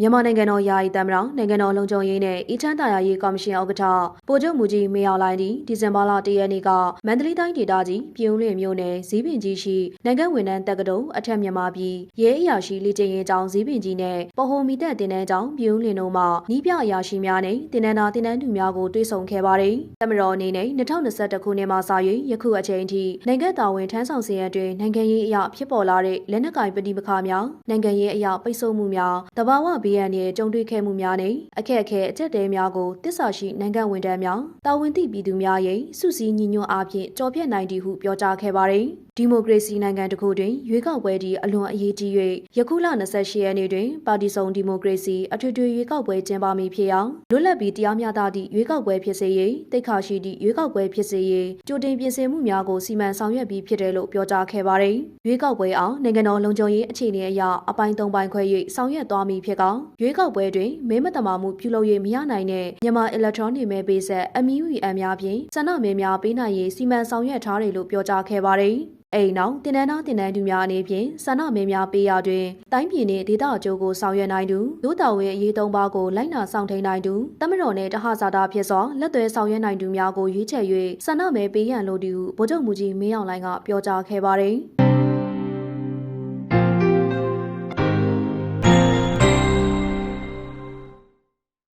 မြန်မာနိုင်ငံတော်ယာယီသမ္မတနိုင်ငံတော်လုံခြုံရေးနဲ့အီချမ်းတာယာရေးကော်မရှင်ဥက္ကဋ္ဌဗိုလ်ချုပ်မူကြီးမေအောင်လိုင်းဒီဒီဇင်ဘာလ၁ရက်နေ့ကမန္တလေးတိုင်းဒေသကြီးပြည်ဦးလွင်မြို့နယ်ဇီးပင်ကြီးရှိနိုင်ငံဝန်ထမ်းတက္ကသိုလ်အထက်မြန်မာပြည်ရဲအရာရှိလေ့ကျင့်ရေးကျောင်းဇီးပင်ကြီးနဲ့ပဟိုမီတက်တင်တန်းကျောင်းပြည်ဦးလွင်တို့မှနီးပြအရာရှိများနဲ့တင်နန်းသားတင်နန်းသူများကိုတွေ့ဆုံခဲ့ပါတယ်။သမတော်အနေနဲ့2021ခုနှစ်မှာစ၍ယခုအချိန်ထိနိုင်ငံတော်ဝန်ထမ်းဆောင်စီရင်တွင်နိုင်ငံရေးအရာဖြစ်ပေါ်လာတဲ့လက်နက်ကိုင်ပဋိပက္ခများနိုင်ငံရေးအရာပိတ်ဆို့မှုများတဘာဝဘေးအန္တရာယ်ကြုံတွေ့ခဲ့မှုများနဲ့အခက်အခဲအကျက်တဲများကိုတစ္ဆာရှိနိုင်ငံဝန်ထမ်းများတာဝန်သိပြည်သူများရဲ့စုစည်းညီညွတ်အားဖြင့်ကြော်ဖြတ်နိုင်သည်ဟုပြောကြားခဲ့ပါတယ်။ဒီမိုကရေစီနိုင်ငံတစ်ခုတွင်ရွေးကောက်ပွဲဒီအလွန်အရေးကြီး၍ယခုလ28ရက်နေ့တွင်ပါတီစုံဒီမိုကရေစီအထွေထွေရွေးကောက်ပွဲကျင်းပမည်ဖြစ်အောင်လွတ်လပ်ပြီးတရားမျှတသည့်ရွေးကောက်ပွဲဖြစ်စေရေးတိတ်ခါရှိသည့်ရွေးကောက်ပွဲဖြစ်စေရေးကြိုတင်ပြင်ဆင်မှုများကိုစီမံဆောင်ရွက်ပြီးဖြစ်တယ်လို့ပြောကြားခဲ့ပါတယ်။ရွေးကောက်ပွဲအောင်နိုင်ငံတော်လုံခြုံရေးအခြေအနေအရအပိုင်း၃ပိုင်းခွဲ၍ဆောင်ရွက်သွားမည်ဖြစ်ကောင်ရွေးကောက်ပွဲတွင်မဲမတမာမှုပြုလုပ်၍မရနိုင်တဲ့မြန်မာအီလက်ထရောနစ်မဲပေးဆက် MUEM များဖြင့်ဆန္ဒမဲများပေးနိုင်ရေးစီမံဆောင်ရွက်ထားတယ်လို့ပြောကြားခဲ့ပါတယ်။အိမ်နောက်တင်နန်းသားတင်နန်းသူများအနေဖြင့်ဆန္ဒမဲများပေးရတွင်တိုင်းပြည်နှင့်ဒေသအကျိုးကိုဆောင်ရွက်နိုင်သူဒုတော်ဝင်အရေးသုံးပါးကိုလိုက်နာဆောင်ထိန်နိုင်သူတမတော်နှင့်တဟဇာတာဖြစ်စွာလက်သွဲဆောင်ရွက်နိုင်သူများကိုရွေးချယ်၍ဆန္ဒမဲပေးရန်လိုသူဗိုလ်ချုပ်မူကြီးမင်းအောင်လှိုင်ကပြောကြားခဲ့ပါတယ်။